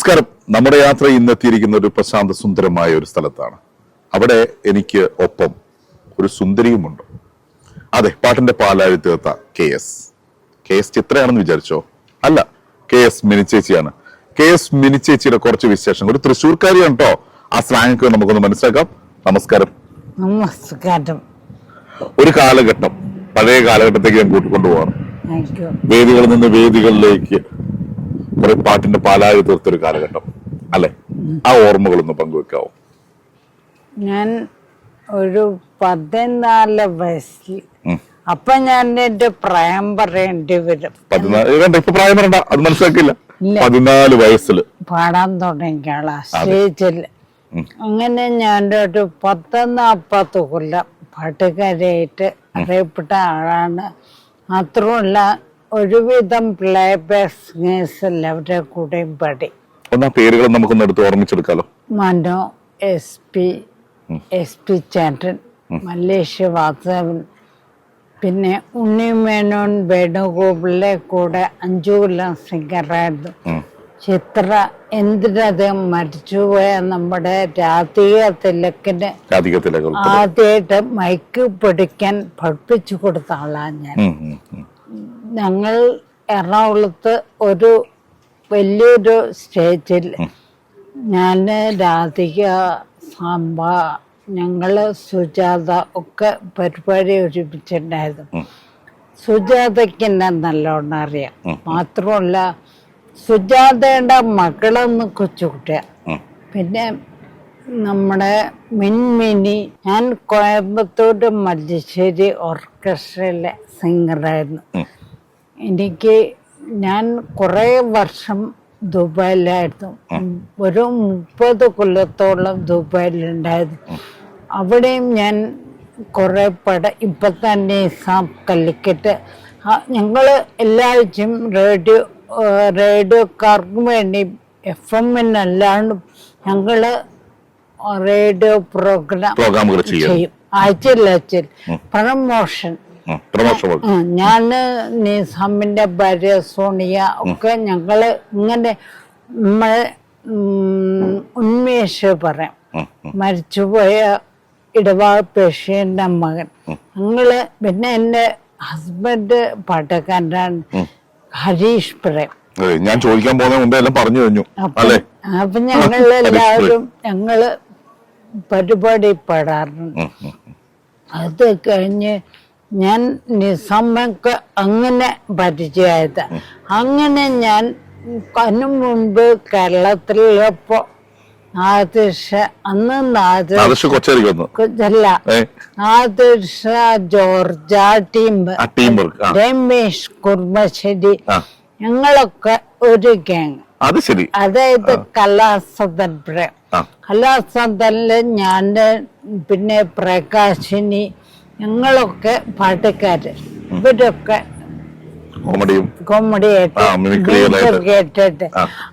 നമസ്കാരം. നമ്മുടെ യാത്ര ഇന്നെത്തിയിരിക്കുന്ന ഒരു പ്രശാന്ത സുന്ദരമായ ഒരു സ്ഥലത്താണ്. അവിടെ എനിക്ക് ഒപ്പം ഒരു സുന്ദരിയുമുണ്ട്. അതെ പാട്ടിന്റെ പാലാഴി തീർത്ത കെ എസ്. കെ എസ് ചിത്രയാണെന്ന് വിചാരിച്ചോ? അല്ല കെ എസ് മിനിച്ചേച്ചിയാണ്. കെ എസ് മിനിച്ചേച്ചിയുടെ കുറച്ച് വിശേഷം ഒരു തൃശ്ശൂർക്കാരിയാണ് കേട്ടോ ആ സ്ലാങ് നമുക്കൊന്ന് മനസ്സിലാക്കാം. നമസ്കാരം. നമസ്കാരം. ഒരു കാലഘട്ടം പഴയ കാലഘട്ടത്തേക്ക് ഞാൻ കൂട്ടിക്കൊണ്ടുപോകണം താങ്ക് വേദികളിൽ നിന്ന് വേദികളിലേക്ക് പാട്ടിന്റെ പാലായി തീർത്തൊരു കാലഘട്ടം അല്ലെ? ആ ഓർമ്മകളൊന്ന് പങ്കുവെക്കാവോ? ഞാൻ ഒരു പതിനാല് വയസ്സിൽ. അപ്പൊ ഞാൻ എന്റെ പ്രായം പറയേണ്ടി വരും. ഇപ്പൊ പ്രായം പറയണ്ട അത് മനസ്സിലാക്കില്ല. പതിനാല് വയസ്സിൽ പാടാൻ തുടങ്ങിയാളാ സ്റ്റേജിൽ അങ്ങനെ ഞാൻ ഒരു പത്ത് നാൽപ്പത് കൊല്ലം പാട്ടുകാരിയായിട്ട് അറിയപ്പെട്ട ആളാണ്. മാത്രമല്ല ഒരുവിധം പ്ലേ ബാക്സ് എല്ലാവരുടെ കൂടെയും പാടി. പേരുകൾ നമുക്കൊന്ന് എടുത്ത് ഓർമ്മിച്ചെടുക്കാലോ. Mano S P S P ചേട്ടൻ മലേഷ്യ വാസവൻ പിന്നെ ഉണ്ണിമേനോൻ വേണുഗോപാലിലെ കൂടെ അഞ്ചു കൊല്ലം സിംഗറായിരുന്നു. ചിത്ര എന്തിനത് മരിച്ചുപോയ നമ്മുടെ രാധിക തിലക്കിന് ആദ്യമായിട്ട് മൈക്ക് പിടിക്കാൻ പഠിപ്പിച്ചു കൊടുത്ത ആളാണ് ഞാൻ. ഞങ്ങൾ എറണാകുളത്ത് ഒരു വലിയൊരു സ്റ്റേജിൽ ഞാൻ രാധിക സാമ്പ ഞങ്ങൾ സുജാത ഒക്കെ പരിപാടി ഒരുമിച്ചിട്ടുണ്ടായിരുന്നു. സുജാതയ്ക്ക് എന്നെ നല്ലോണം അറിയാം. മാത്രമല്ല സുജാതയുടെ മകളൊന്ന് കൊച്ചുകുട്ടിയാ പിന്നെ നമ്മുടെ മിൻമിനി ഞാൻ കോയമ്പത്തൂർ മല്ലിശ്ശേരി ഓർക്കസ്ട്രയിലെ സിംഗറായിരുന്നു എനിക്ക് ഞാൻ കുറേ വർഷം ദുബായിലായിരുന്നു. ഒരു മുപ്പത് കൊല്ലത്തോളം ദുബായിലുണ്ടായത് അവിടെയും ഞാൻ കുറേ പട ഇപ്പൊ തന്നെ സാം കല്ലിക്കറ്റ് ഞങ്ങൾ എല്ലാ ആഴ്ചയും റേഡിയോ റേഡിയോക്കാർക്ക് വേണ്ടി എഫ് എമ്മിനല്ലാണ്ട് ഞങ്ങൾ റേഡിയോ പ്രോഗ്രാം ചെയ്യാം. ആഴ്ചയിൽ ആഴ്ചയിൽ. പ്രമോഷൻ. ഞാൻ നിസാമിന്റെ ഭാര്യ സോണിയ ഒക്കെ ഞങ്ങൾ ഇങ്ങനെ ഉന്മേഷ് പറയാം. മരിച്ചുപോയ ഇടവാ പേഷ്യന്റെ മകൻ. ഞങ്ങൾ പിന്നെ എന്റെ ഹസ്ബൻഡ് പാട്ടക്കാരനാണ്. ഹരീഷ് പറയാം. ഞാൻ ചോദിക്കാൻ പോകുന്ന മുമ്പേ എല്ലാം പറഞ്ഞു കഴിഞ്ഞു. അല്ലെ? അപ്പൊ ഞങ്ങൾ എല്ലാവരും ഞങ്ങൾ പരിപാടി പാടാറുണ്ട്. അത് കഴിഞ്ഞ് ഞാൻ നിസമ്മക്ക് അങ്ങനെ പരിചയമായത്. അങ്ങനെ ഞാൻ അതിനു മുൻപ് കേരളത്തിലപ്പോ നാദിഷ അന്ന് നാദിഷ ഏ? Nadirsha George team. ആ ടീം വർക്ക് ആ. രമേശ് കുർമശ്ശേരി ഞങ്ങളൊക്കെ ഒരു ഗ്യാങ് അത് ശരി. അതായത് കലാസദൻ കലാസദനിൽ ഞാൻ പിന്നെ പ്രകാശിനി ഞങ്ങളൊക്കെ പാട്ടുകാര്. ഇവരൊക്കെ കോമഡിയും കോമഡി. കേട്ടിട്ട്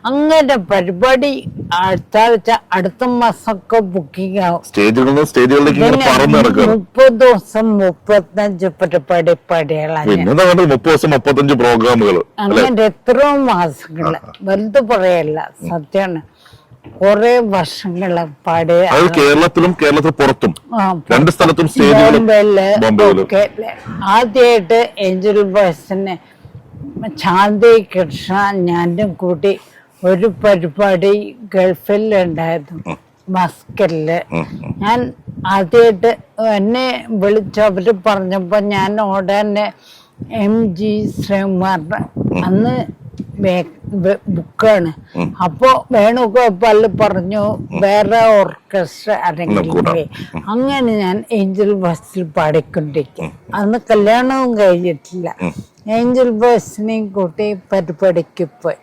അങ്ങനെ പരിപാടി അടുത്താഴ്ച അടുത്ത മാസമൊക്കെ ബുക്കിംഗ് ആവും. സ്റ്റേജുകളിൽ സ്റ്റേജുകളിലേക്ക് മുപ്പത് ദിവസം മുപ്പത്തഞ്ച് പരിപാടി പാടികളാണ് മുപ്പത് ദിവസം മുപ്പത്തഞ്ച് പ്രോഗ്രാമുകൾ അങ്ങനെ എത്രയോ മാസങ്ങൾ. വെറുതെ പറയല്ല സത്യമാണ്. കുറെ വർഷങ്ങളെ പാട്. അത് കേരളത്തിലും കേരളത്തിൽ പുറത്തും. രണ്ട് സ്ഥലത്തും ഒക്കെ. ആദ്യമായിട്ട് ഏഞ്ചൽ ബോയ്സിനെ ശാന്തി കൃഷ്ണ ഞാനും കൂടി ഒരു പരിപാടി ഗൾഫിൽ ഉണ്ടായിരുന്നു മസ്കലിൽ ഞാൻ ആദ്യമായിട്ട് എന്നെ വിളിച്ച് പറഞ്ഞപ്പോൾ പറഞ്ഞപ്പോ ഞാൻ ഉടനെ എം ജി ശ്രീകുമാറിന്. അന്ന് ബുക്കാണ്. അപ്പോ വേണുഗോപാൽ പറഞ്ഞു വേറെ ഓർക്കസ്ട്ര അരങ്ങേ. അങ്ങനെ ഞാൻ ഏഞ്ചൽ ബസ്സിൽ പാടിക്കൊണ്ടിരിക്കും. അന്ന് കല്യാണവും കഴിഞ്ഞിട്ടില്ല. ഏഞ്ചൽ ബസ്സിനെയും കൂട്ടി പരിപാടിക്ക് പോയി.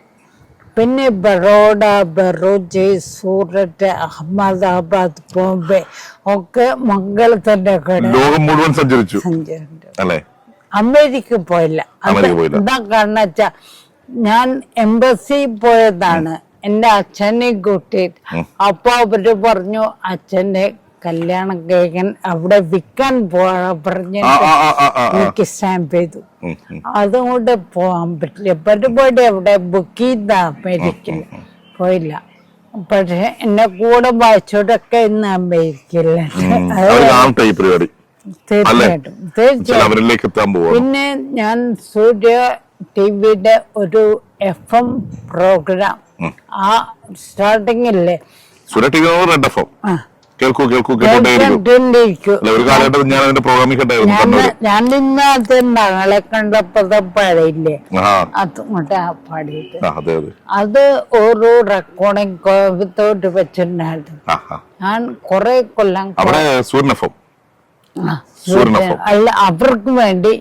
പിന്നെ ബറോഡ ബറോജ് സൂററ്റ് അഹമ്മദാബാദ് ബോംബെ ഒക്കെ മംഗളത്തിന്റെ ലോകം മുഴുവൻ സഞ്ചരിച്ചു. അമേരിക്ക പോയില്ല. എന്താ കാരണം വെച്ചാ ഞാൻ എംബസി പോയതാണ്. എന്റെ അച്ഛനെ കൂട്ടിയിട്ട്. അപ്പൊ അവർ പറഞ്ഞു അച്ഛന്റെ കല്യാണം കഴിക്കാൻ അവിടെ വിൽക്കാൻ പോവാ പറഞ്ഞു എനിക്ക് സ്റ്റാമ്പ് ചെയ്തു. അതുകൊണ്ട് പോവാൻ പറ്റില്ല. പരിപാടി അവിടെ ബുക്ക് ചെയ്ത അമേരിക്കയിൽ പോയില്ല. പക്ഷെ എന്നെ കൂടെ വായിച്ചോടൊക്കെ ഇന്ന് അമേരിക്കയില്ല തീർച്ചയായിട്ടും. തീർച്ചയായിട്ടും. പിന്നെ ഞാൻ സൂര്യ ടിവിയുടെ ഒരു എഫ് എം പ്രോഗ്രാം. ആ സ്റ്റാർട്ടിങ്ങില്ലേ? Red F M. ആ. കേൾക്കൂ കേൾക്കൂ കേട്ടോണ്ടേയിരിക്കും കേട്ടിരിക്കും ഒരു കാലഘട്ടത്തിൽ ഞാൻ അതിന്റെ പ്രോഗ്രാമിൽ കണ്ടായിരുന്നു ഞാൻ ഇന്ന് അത് നാളെ കണ്ടപ്പോ പാടിയില്ലേ ആ. അതുകൊണ്ട് ആ പാടിയിട്ട് അതെ അതെ. അത് ഓരോ റെക്കോർഡിങ് കോയമ്പത്തോട്ട് വെച്ചിട്ടുണ്ടായിരുന്നു. ഞാൻ കൊറേ കൊല്ലം അവിടെ സൂര്യൻ അല്ല അവർക്ക് വേണ്ടി.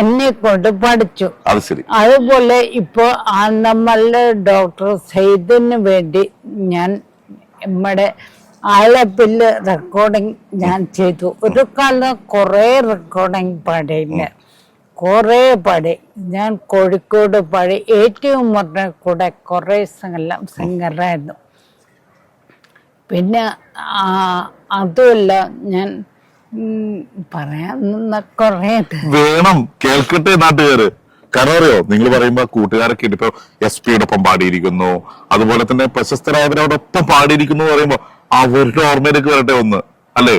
എന്നെ കൊണ്ട് പഠിച്ചു. അത് അതുപോലെ ഇപ്പോ ആ നമ്മളുടെ ഡോക്ടർ സൈദിന് വേണ്ടി ഞാൻ നമ്മുടെ ആലപ്പിൽ റെക്കോർഡിങ് ഞാൻ ചെയ്തു. ഒരു കാലം കുറേ റെക്കോർഡിങ് പാടിയില്ല. കുറേ പാടി. ഞാൻ കോഴിക്കോട് പാടി. ഏറ്റവും പറഞ്ഞ കൂടെ കുറേ സ്ഥലം സിംഗറായിരുന്നു. പിന്നെ അതുമല്ല ഞാൻ പറയാൻ നിന്ന കുറേ വേണം. കേൾക്കട്ടെ നാട്ടുകാര്. കാരണം അറിയോ നിങ്ങൾ പറയുമ്പോ കൂട്ടുകാരൊക്കെ ഇപ്പൊ എസ് പിയോടൊപ്പം പാടിയിരിക്കുന്നു. അതുപോലെ തന്നെ പ്രശസ്തരായവരോടൊപ്പം പാടിയിരിക്കുന്നു എന്ന് പറയുമ്പോ അവരുടെ ഓർമ്മയിലേക്ക് വരട്ടെ ഒന്ന്. അല്ലേ?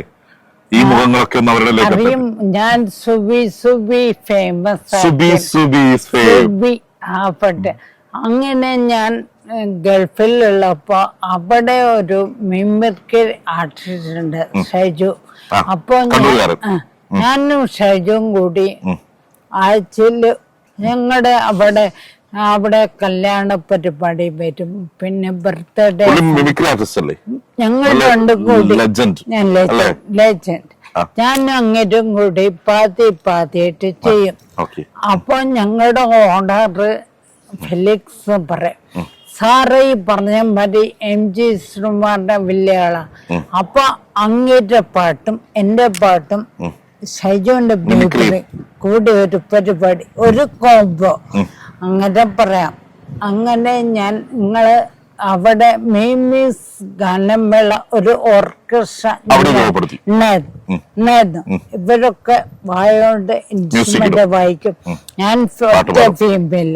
ഈ മുഖങ്ങളൊക്കെ ഒന്ന് അവരുടെ അറിയും. ഞാൻ സുബി സുബി ഫേമസ് സുബി സുബി ഫേം സുബി ആ പട്ട് അങ്ങനെ ഞാൻ ഗൾഫിലുള്ളപ്പോ അവിടെ ഒരു മിമിക്രി ആർട്ടിസ്റ്റ് ഉണ്ട് ഷൈജു. അപ്പൊ ഞാനും ഷൈജും കൂടി ആഴ്ചയിൽ ഞങ്ങളുടെ അവിടെ അവിടെ കല്യാണ പരിപാടി വരും. പിന്നെ ബർത്ത്ഡേ ഞങ്ങൾ രണ്ടും കൂടി? ലെജൻഡ് ഞാൻ അങ്ങേരും കൂടി പാതി പാതിയായിട്ട് ചെയ്യും. അപ്പൊ ഞങ്ങളുടെ ഓണർ ഫെലിക്സ് പറയും. സാറേ ഈ പറഞ്ഞ മതി എം ജി ശ്രീകുമാറിന്റെ വില്ലയാള. അപ്പൊ അങ്ങേറ്റ പാട്ടും എന്റെ പാട്ടും ഷൈജുവിന്റെ ബ്യൂട്ടി കൂടി ഒരു പരിപാടി ഒരു കോംബോ. അങ്ങനെ പറയാം. അങ്ങനെ ഞാൻ നിങ്ങൾ അവിടെ മീമീസ് ഗാനമേള ഒരു ഓർക്കസ്ട്ര ഇവരൊക്കെ വായോണ്ട് ഇൻസ്ട്രുമെന്റ് വായിക്കും. ഞാൻ ഫീമെയിൽ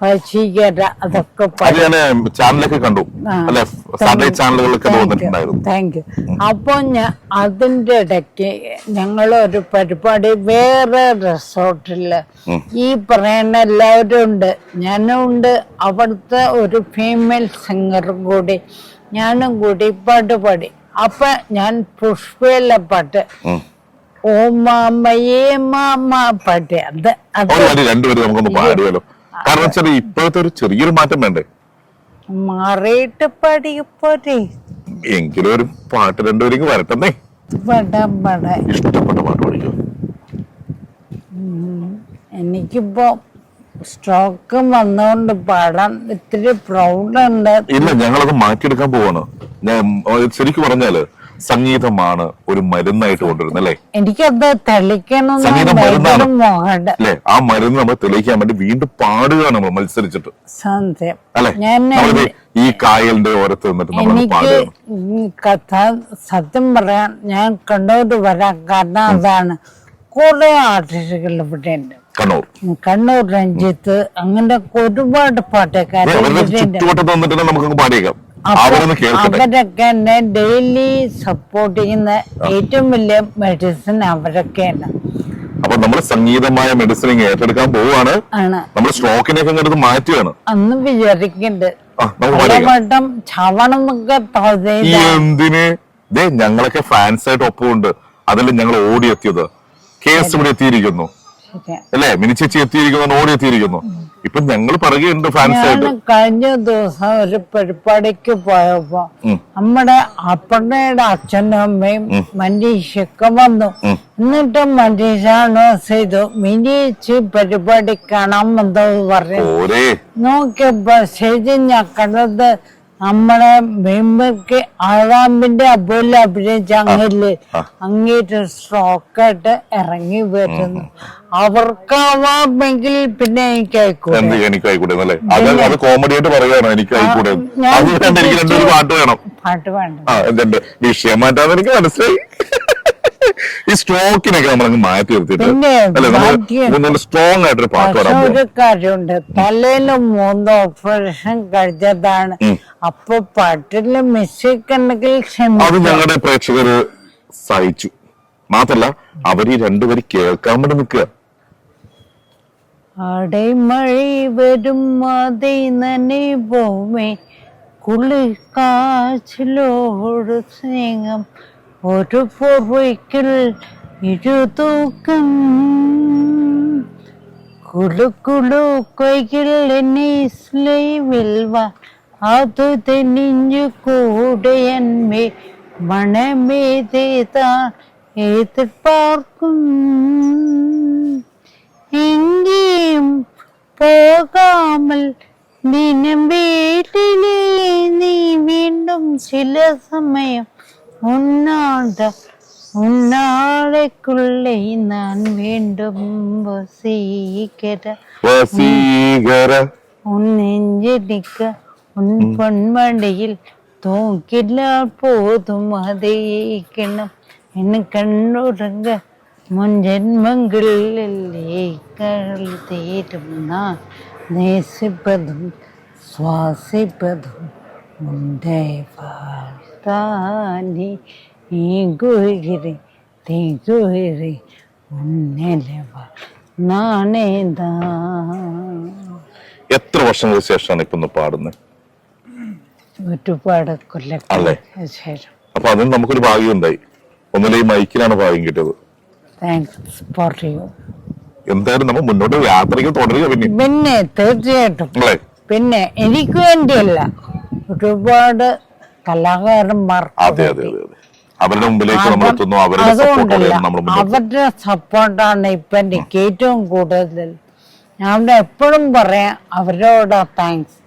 പശീകര അതൊക്കെ അത് ഞാൻ ചാനലൊക്കെ കണ്ടു. അല്ലെ സാറ്റലൈറ്റ് ചാനലുകളൊക്കെ വന്നിട്ടുണ്ടായിരുന്നു താങ്ക് യു അപ്പൊ ഞാൻ അതിന്റെ ഇടയ്ക്ക് ഞങ്ങൾ ഒരു പരിപാടി വേറെ റിസോർട്ടിൽ. ഈ പറയുന്ന എല്ലാവരും ഉണ്ട്. ഞാനും ഉണ്ട്. അവിടുത്തെ ഒരു ഫീമെയിൽ സിംഗറും കൂടി. ഞാനും കൂടി പാട്ട് പാടി. അപ്പൊ ഞാൻ പുഷ്പയിലെ പാട്ട്. ഓ മാമയേ മാമ പാട്ട് അത് അത് രണ്ടുപേരും നമുക്കൊന്ന് പാടിയാലോ. കാരണം വെച്ചാൽ ഇപ്പോഴത്തെ ഒരു ചെറിയൊരു മാറ്റം വേണ്ടേ? മാറിയിട്ട് പാടിയപ്പോരെ എങ്കിലും ഒരു പാട്ട് രണ്ടുപേരേക്ക് വരട്ടെന്നേ. പടം പട ഇഷ്ടപ്പെട്ട പാട്ട് പഠിക്കും എനിക്കിപ്പോ സ്ട്രോക്ക് വന്നുകൊണ്ട് പാടാൻ ഇത്തിരി പ്രൗഡുണ്ട് ഇല്ല ഞങ്ങളത് മാറ്റിയെടുക്കാൻ പോവാണ്. ഞാൻ ശരിക്കും പറഞ്ഞാൽ സംഗീതമാണ് ഒരു മരുന്നായിട്ട് കൊണ്ടുവരുന്നത് അല്ലേ? എനിക്കത് തെളിക്കണം സംഗീതം മരുന്നാണ്. അല്ലെ? ആ മരുന്ന് നമ്മൾ തെളിയിക്കാൻ വേണ്ടി വീണ്ടും പാടുകയാണ് നമ്മൾ മത്സരിച്ചിട്ട്. സത്യം. അല്ലെ? നമ്മളിത് ഈ കായലിന്റെ ഓരത്ത് നിന്നിട്ട് നമ്മൾ എനിക്ക് കഥ സത്യം പറയാൻ ഞാൻ കണ്ണൂർ വരാൻ കാരണം അതാണ്. കുറെ ആർട്ടിസ്റ്റുകൾ ഇവിടെ ഉണ്ട്. കണ്ണൂർ. കണ്ണൂർ രഞ്ജിത്ത് അങ്ങനെ ഒരുപാട് ചുറ്റുവട്ടത്ത് നിന്നിട്ട് നമുക്ക് പാടിയേക്കാം. അവരൊക്കെ എന്നെ ഡെയിലി സപ്പോർട്ട് ചെയ്യുന്ന ഏറ്റവും വലിയ മെഡിസിൻ അവരൊക്കെയാണ്. അപ്പൊ നമ്മൾ സംഗീതമായ മെഡിസിൻ ഏറ്റെടുക്കാൻ പോവാണ് നമ്മൾ സ്ട്രോക്കിനെയൊക്കെ മാറ്റുകയാണ്. അന്ന് ചവണം എന്നൊക്കെ എന്തിന്? ഞങ്ങളൊക്കെ ഫാൻസ് ആയിട്ട് ഒപ്പമുണ്ട്. അതല്ലേ ഞങ്ങൾ ഓടിയെത്തിയത്. കേസ് ഇവിടെ എത്തിയിരിക്കുന്നു. അല്ലേ? മിനി ചേച്ചി എത്തിയിരിക്കുന്നു ഓടി എത്തിയിരിക്കുന്നു. ഇപ്പൊ ഞങ്ങൾ പറയുകയുണ്ട് ഫാൻസ് ആയിട്ട് കഴിഞ്ഞ ദിവസം ഒരു പരിപാടിക്ക് പോയപ്പോ നമ്മുടെ അപ്പണ്ണയുടെ അച്ഛനും അമ്മയും മനീഷൊക്കെ വന്നു. എന്നിട്ട് മനീഷാണ് ചെയ്തു? മിനിച്ച് പരിപാടി കാണാൻ വന്നത് പറഞ്ഞു. നോക്കിയപ്പോ ശരി ഞാൻ കണ്ടത് നമ്മളെ മെമ്പർക്ക് അഴാമ്പിന്റെ അബ്ബുല്ല അഭിനയിച്ച അങ്ങില്ലേ അങ്ങേറ്റ സ്ട്രോക്കായിട്ട് ഇറങ്ങി വരുന്നു. അവർക്കാവാമെങ്കിൽ പിന്നെ എനിക്ക് ആയിക്കോട്ടെ എനിക്ക് ആയിക്കൂടെ അത് കോമഡി ആയിട്ട് പറയുകയാണ് എനിക്ക് ആയിക്കൂടെ. ഞാൻ എനിക്ക് രണ്ടൊരു പാട്ട് വേണം. പാട്ട് വേണം. വിഷയം മാറ്റാന്ന് എനിക്ക് മനസ്സിലായി. ഈ സ്ട്രോക്കിനൊക്കെ നമ്മളങ്ങ് മാറ്റി നിർത്തിയിട്ട് പിന്നെ അല്ലെ നമ്മൾ നല്ല സ്ട്രോങ് ആയിട്ടൊരു പാട്ട് പക്ഷെ ഒരു കാര്യമുണ്ട് തലയിൽ മൂന്ന് ഓപ്പറേഷൻ കഴിഞ്ഞതാണ്. അപ്പൊ പാട്ടിൽ മിസ്റ്റേക്ക് ഉണ്ടെങ്കിൽ അത് ഞങ്ങളുടെ പ്രേക്ഷകര് സഹിച്ചു. മാത്രല്ല അവർ ഈ രണ്ടുപേര് കേൾക്കാൻ വേണ്ടി നിൽക്കുക. അടൈമഴി വരും അതേ കുളി കുളിക്കാച്ചിലോട് സ്നേഹം ഒരു ഇരുതൂക്കം കുളു കുളു കൊയ്കിൽ എന്നെ സ്ലൈവിൽ വാ അതു തെനിഞ്ഞു കൂടെയന്മേ മണമേ മണമേതേതാ എതിർപ്പാർക്കും. എങ്കേയും പോകാമൽ ദിനം വീട്ടിലേ നീ വീണ്ടും ചില സമയം ഉണ്ണാണ്ട ഉണ്ണാളെക്കുള്ളേ ഞാൻ വീണ്ടും വസീകര വസീകര உன் நெஞ்சடிக்க உன் பொன்மடியில் தூக்கினால் போதும் அதே கிணம் என் கண்ணுறங்க முன் ஜென்மங்களிலே கடல் தேடும் நான் நேசிப்பதும் താനെ നീ ഗുരി തീ ഗുരി എത്ര വർഷങ്ങൾക്ക് ശേഷമാണ് ഇപ്പൊ പാടുന്നത്? അപ്പൊ അതിന് നമുക്കൊരു ഭാഗ്യം ഉണ്ടായി ഒന്നിലെ ഈ മൈക്കിലാണ് ഭാഗ്യം കിട്ടിയത്. താങ്ക്സ് ഫോർ യു എന്തായാലും നമ്മൾ മുന്നോട്ട് യാത്രയ്ക്ക് തുടരുക പിന്നെ. പിന്നെ തീർച്ചയായിട്ടും. പിന്നെ എനിക്ക് വേണ്ടിയല്ല. ഒരുപാട് കലാകാരന്മാർ അതെ അതെ അതെ അതെ. അവരുടെ മുമ്പിലേക്ക് നമ്മൾ എത്തുന്നു അവരുടെ നമ്മൾ അവരുടെ സപ്പോർട്ടാണ് ഇപ്പൊ എനിക്ക് ഏറ്റവും കൂടുതൽ. ഞാൻ എപ്പോഴും പറയാം അവരോട് താങ്ക്സ്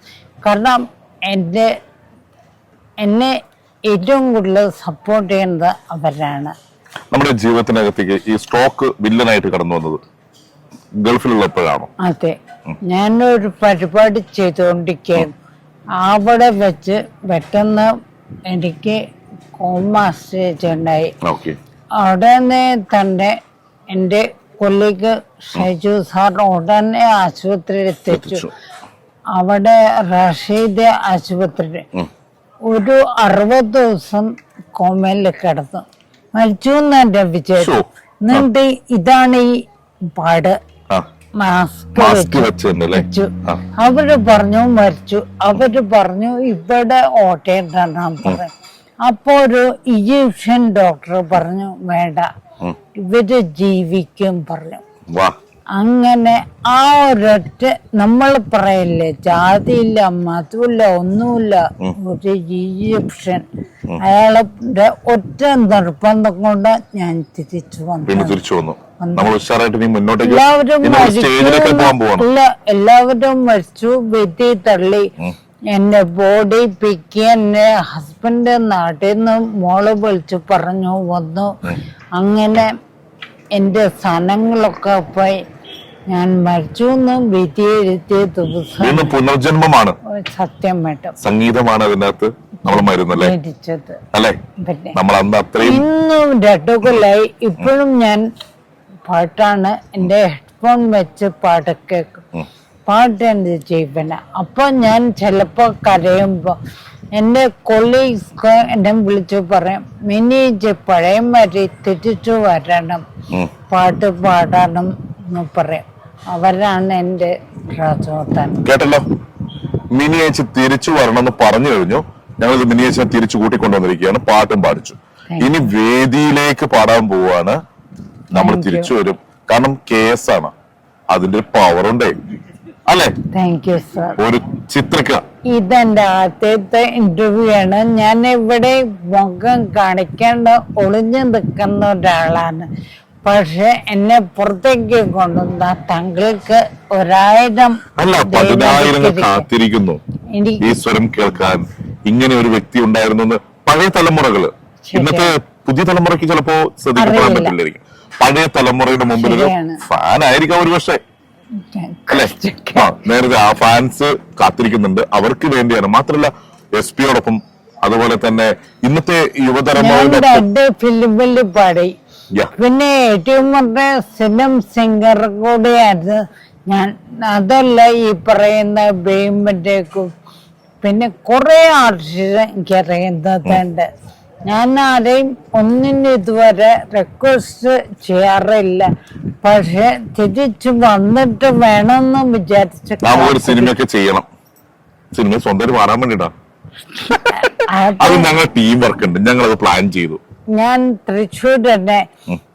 കാരണം എന്റെ എന്നെ ഏറ്റവും കൂടുതൽ സപ്പോർട്ട് ചെയ്യുന്നത് അവരാണ്. നമ്മുടെ ജീവിതത്തിനകത്തേക്ക് ഈ സ്ട്രോക്ക് വില്ലനായിട്ട് കടന്നു വന്നത് ഗൾഫിലുള്ളപ്പോഴാണോ? അതെ. ഞാനൊരു പരിപാടി ചെയ്തുകൊണ്ടിരിക്കുകയായിരുന്നു. അവിടെ വെച്ച് പെട്ടെന്ന് എനിക്ക് കോമ ഉണ്ടായി ഉടനെ തന്നെ എന്റെ കൊല്ലിക്ക് ഷൈജു സാർ ഉടനെ ആശുപത്രിയിൽ എത്തിച്ചു. അവിടെ റഷീദ് ആശുപത്രി ഒരു അറുപത് ദിവസം കോമയിൽ കിടന്നു. മരിച്ചു എന്നെ വിചാരിച്ചു ശോ. എന്നിട്ട് ഇതാണ് ഈ പാട്. മാസ്ക് വെച്ചു. അവർ പറഞ്ഞു മരിച്ചു. അവർ പറഞ്ഞു ഇവിടെ പറഞ്ഞു. അപ്പൊ ഒരു ഈജിപ്ഷ്യൻ ഡോക്ടർ പറഞ്ഞു വേണ്ട. ഇവർ ജീവിക്കും പറഞ്ഞു. അങ്ങനെ ആ ഒരൊറ്റ നമ്മൾ പറയില്ലേ ജാതിയില്ല മതമില്ല ഒന്നുമില്ല ഒരു ഈജിപ്ഷ്യൻ. അയാളുടെ ഒറ്റ നിർബന്ധം കൊണ്ട് ഞാൻ തിരിച്ചു വന്നു. തിരിച്ചു വന്നു. എല്ലാവരും ഇല്ല എല്ലാവരും മരിച്ചു വെറ്റി തള്ളി. എന്റെ ബോഡി പിക്ക് എന്നെ ഹസ്ബൻഡ് നാട്ടിൽ നിന്ന് മോൾ വിളിച്ചു പറഞ്ഞു വന്നു. അങ്ങനെ എന്റെ സാധനങ്ങളൊക്കെ പോയി. ഞാൻ മരിച്ചു എന്ന് ദിവസം പുനർജന്മമാണ്. സത്യം വേട്ടം സംഗീതമാണ് അതിനകത്ത് നമ്മൾ മരുന്നല്ലേ? മരിച്ചത്. അല്ലേ? പിന്നെ നമ്മൾ അന്ന് അത്രയും ഇന്നും രണ്ടു കൊല്ലായി ഇപ്പോഴും ഞാൻ പാട്ടാണ്. എന്റെ ഹെഡ്ഫോൺ വെച്ച് പാട്ട് കേൾക്കും. പാട്ട് എന്റെ ജീവന. അപ്പൊ ഞാൻ ചിലപ്പോ കരയുമ്പോ എന്റെ കൊളീഗ്സ് എന്നെ വിളിച്ചു പറയും മിനി പഴയ മാതിരി തിരിച്ചു വരണം. പാട്ട് പാടണം എന്ന് പറയും. അവരാണ് എന്റെ കേട്ടല്ലോ? മിനിയേച്ചി തിരിച്ചു വരണമെന്ന് പറഞ്ഞു കഴിഞ്ഞു. ഞങ്ങൾ മിനിയേച്ചിനെ തിരിച്ചു കൂട്ടിക്കൊണ്ടുവന്നിരിക്കുകയാണ്. പാട്ടും പാടിച്ചു. ഇനി വേദിയിലേക്ക് പാടാൻ പോവാണ് നമ്മൾ തിരിച്ചു വരും. കാരണം കേസാണ് ആണ്. അതിന്റെ ഒരു പവർ ഉണ്ട്. അല്ലേ? താങ്ക് യു സർ ഒരു ചിത്രക്ക. ഇതെന്റെ ആദ്യത്തെ ഇന്റർവ്യൂ ആണ്. ഞാൻ ഇവിടെ മുഖം കാണിക്കാണ്ട് ഒളിഞ്ഞു നിൽക്കുന്ന ഒരാളാണ്. പക്ഷെ എന്നെ പുറത്തേക്ക് കൊണ്ടുവന്ന താങ്കൾക്ക് ഒരായിരം അല്ല പതിനായിരങ്ങൾ കാത്തിരിക്കുന്നു. ഈ സ്വരം കേൾക്കാൻ ഇങ്ങനെ ഒരു വ്യക്തി ഉണ്ടായിരുന്നു പഴയ തലമുറകൾ. ഇന്നത്തെ പുതിയ തലമുറയ്ക്ക് ചിലപ്പോ ശ്രദ്ധിക്കപ്പെടാൻ. പറ്റില്ലായിരിക്കും പഴയ തലമുറയുടെ മുമ്പിൽ ഒരു. ഫാൻ ആയിരിക്കാം ഒരു പക്ഷേ നേരത്തെ ആ ഫാൻസ് കാത്തിരിക്കുന്നുണ്ട്. അവർക്ക് വേണ്ടിയാണ്. മാത്രല്ല എസ് പിയോടൊപ്പം അതുപോലെ തന്നെ ഇന്നത്തെ യുവതലമുറയുടെ ഫിലിമിൽ പാടി. പിന്നെ ഏറ്റവും പറഞ്ഞ ഫിലിം സിംഗർ കൂടെയായിരുന്നു ഞാൻ. അതല്ല ഈ പറയുന്ന പേയ്മെന്റേക്കും പിന്നെ കുറെ ആർട്ടിസ്റ്റ് എനിക്കറിയുന്നതുണ്ട് ഞാൻ ആരെയും ഒന്നിനും ഇതുവരെ റിക്വസ്റ്റ് ചെയ്യാറില്ല. പക്ഷെ തിരിച്ചു വന്നിട്ട് വേണമെന്ന് വിചാരിച്ചു സിനിമയൊക്കെ ചെയ്യണം. സിനിമ സ്വന്തം മാറാൻ വേണ്ടിട്ടാ. അത് ഞങ്ങൾ ടീം വർക്ക് ഉണ്ട്. ഞങ്ങൾ അത് പ്ലാൻ ചെയ്തു. ഞാൻ തൃശ്ശൂർ തന്നെ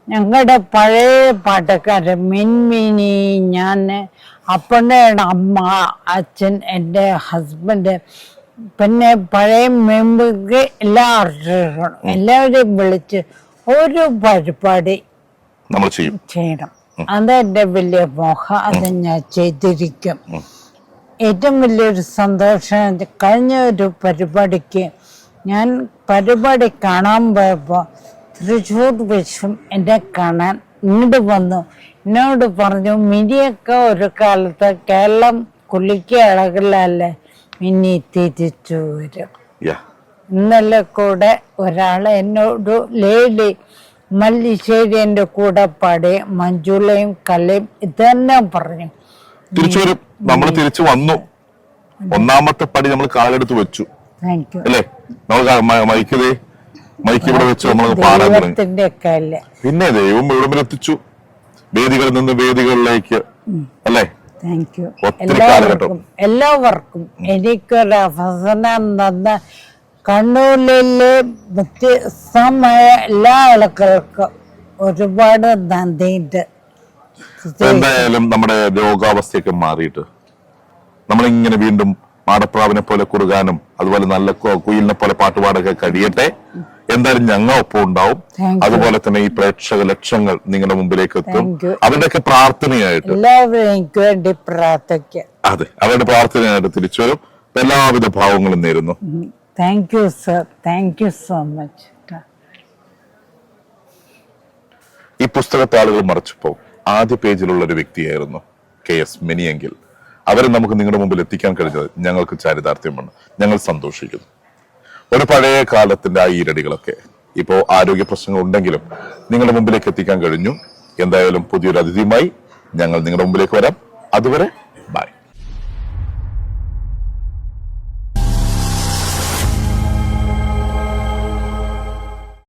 ഞങ്ങളുടെ പഴയ പാട്ടക്കാരൻ മിൻമിനി ഞാൻ അപ്പണ്ണയുടെ അമ്മ അച്ഛൻ എന്റെ ഹസ്ബൻഡ് പിന്നെ പഴയ മെമ്പർക്ക് എല്ലാ ആർട്ടിസ്റ്റുകളും എല്ലാവരെയും വിളിച്ച് ഒരു പരിപാടി നമ്മൾ ചെയ്യും. ചെയ്യണം. അതെന്റെ വലിയ മോഹം. അത് ഞാൻ ചെയ്തിരിക്കും. ഏറ്റവും വലിയൊരു സന്തോഷം. കഴിഞ്ഞ ഒരു പരിപാടിക്ക് ഞാൻ പരിപാടി കാണാൻ പോയപ്പോൾ തൃശ്ശൂർ വിശ്വം എന്നെ കാണാൻ ഇങ്ങോട്ട് വന്നു. എന്നോട് പറഞ്ഞു മിനിയൊക്കെ ഒരു കാലത്ത് കേരളം കുളിക്ക ഇളകില്ലല്ലേ മിനി തിരിച്ചു വരും ഇന്നലെ കൂടെ ഒരാൾ എന്നോട് ലേഡി മല്ലിശ്ശേരി എന്റെ കൂടെ പാടി മഞ്ജുളയും കലയും ഇതന്നെ പറഞ്ഞു. തിരിച്ചു വരും നമ്മൾ തിരിച്ചു വന്നു. ഒന്നാമത്തെ പടി നമ്മൾ കാലെടുത്ത് വെച്ചു. അല്ലേ? നമ്മൾ മൈക്കതേ മൈക്ക് ഇവിടെ വെച്ച് നമ്മൾ പാടാൻ തുടങ്ങി. ദൈവത്തിന്റെ പിന്നെ ദൈവം ഇവിടം വരെ എത്തിച്ചു. വേദികളിൽ നിന്ന് വേദികളിലേക്ക്. അല്ലേ? എല്ലാവർക്കും എല്ലാവർക്കും എനിക്കൊരു അവസരം തന്ന കണ്ണൂരിലെ വ്യത്യസ്തമായ എല്ലാ ആളുകൾക്കും ഒരുപാട് നന്ദിയുണ്ട്. എന്തായാലും നമ്മുടെ രോഗാവസ്ഥയൊക്കെ മാറിയിട്ട് നമ്മളിങ്ങനെ വീണ്ടും മാടപ്രാവിനെ പോലെ കുറുകാനും അതുപോലെ നല്ല കുയിലിനെ പോലെ പാട്ടുപാടൊക്കെ കഴിയട്ടെ. എന്തായാലും ഞങ്ങൾ ഒപ്പം ഉണ്ടാവും. അതുപോലെ തന്നെ ഈ പ്രേക്ഷക ലക്ഷങ്ങൾ നിങ്ങളുടെ മുമ്പിലേക്ക് എത്തും. അവരുടെയൊക്കെ പ്രാർത്ഥനയായിട്ട്. അതെ അവരുടെ പ്രാർത്ഥനയായിട്ട് തിരിച്ചു വരും. എല്ലാവിധ ഭാവങ്ങളും നേരുന്നു. Thank you sir thank you so much ഈ പുസ്തകത്തെ ആളുകൾ പോകും ആദ്യ പേജിലുള്ള ഒരു വ്യക്തിയായിരുന്നു കെ എസ് മിനിയെങ്കിൽ. അവരെ നമുക്ക് നിങ്ങളുടെ മുമ്പിൽ എത്തിക്കാൻ കഴിഞ്ഞത് ഞങ്ങൾക്ക് ചാരിതാർത്ഥ്യമാണ്. ഞങ്ങൾ സന്തോഷിക്കുന്നു. ഒരു പഴയ കാലത്തിന്റെ ആ ഈരടികളൊക്കെ ഇപ്പോ ആരോഗ്യ പ്രശ്നങ്ങൾ ഉണ്ടെങ്കിലും നിങ്ങളുടെ മുമ്പിലേക്ക് എത്തിക്കാൻ കഴിഞ്ഞു. എന്തായാലും പുതിയൊരു അതിഥിയുമായി ഞങ്ങൾ നിങ്ങളുടെ മുമ്പിലേക്ക് വരാം. അതുവരെ ബൈ.